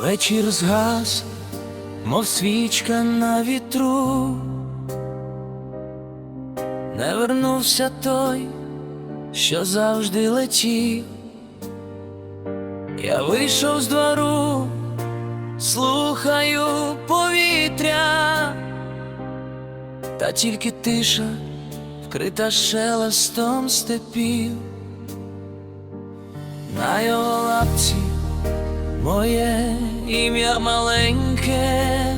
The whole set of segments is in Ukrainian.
Вечір згас, мов свічка на вітру, не вернувся той, що завжди летів. Я вийшов з двору, слухаю повітря, та тільки тиша вкрита шелестом степів, на його лапці моє ім'я маленьке,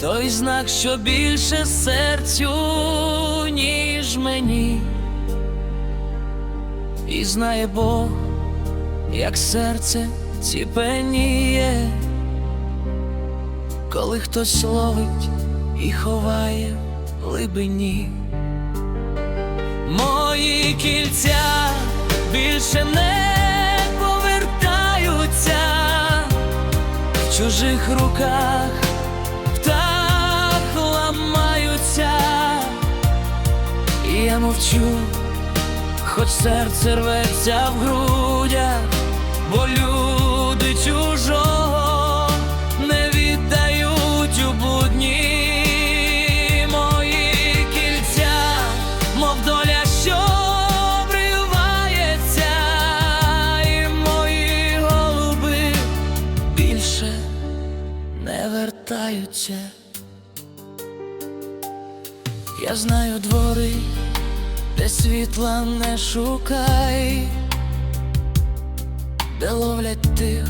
той знак, що більше серцю, ніж мені, і знає Бог, як серце ціпеніє, коли хтось ловить і ховає в глибині. Мої кільця більше не чужих руках, так ламаються, і я мовчу, хоч серце рветься в грудях, бо не вертаються. Я знаю двори, де світла не шукай, де ловлять тих,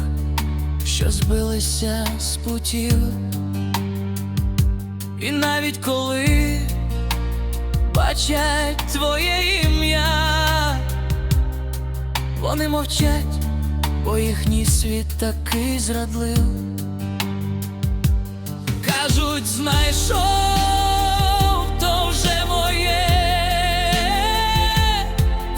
що збилися з путів. І навіть коли бачать твоє ім'я, вони мовчать, бо їхній світ такий зрадлив. Кажуть, знайшов, то вже моє,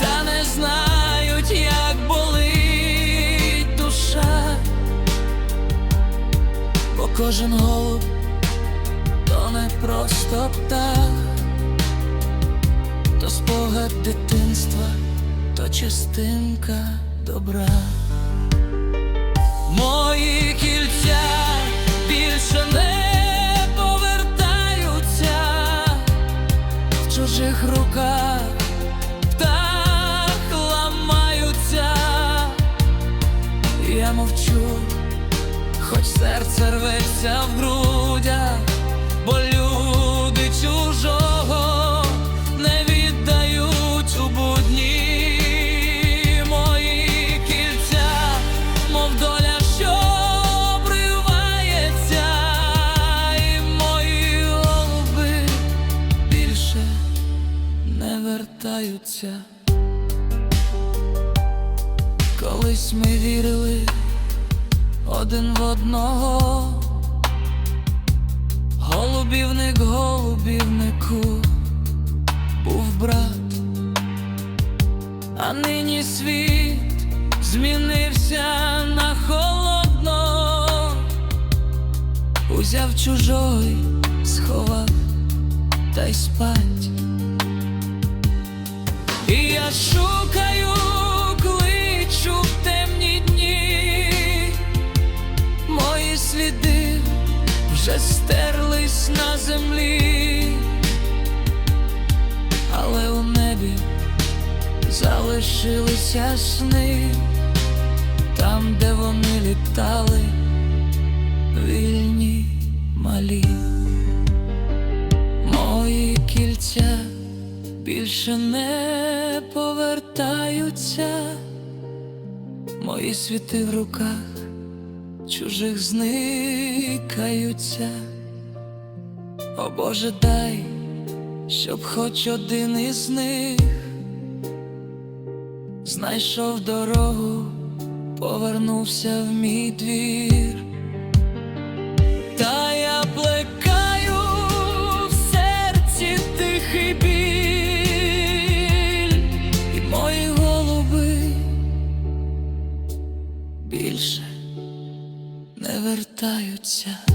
та не знають, як болить душа, бо кожен голуб то не просто птах, то спогад дитинства, то частинка добра. Мої кільця чужих руках, так ламаються, я мовчу, хоч серце рветься в грудях, вертаються. Колись ми вірили один в одного. Голубівник голубівнику був брат, а нині світ змінився на холодно, узяв чужой, сховав та й спать. Я шукаю, кличу в темні дні, мої сліди вже стерлись на землі, але у небі залишилися сни, там, де вони літали, вільні малі, мої кільця більше не повертаються, мої світи в руках чужих зникаються. О Боже, дай, щоб хоч один із них знайшов дорогу, повернувся в мій двір. Вертаються.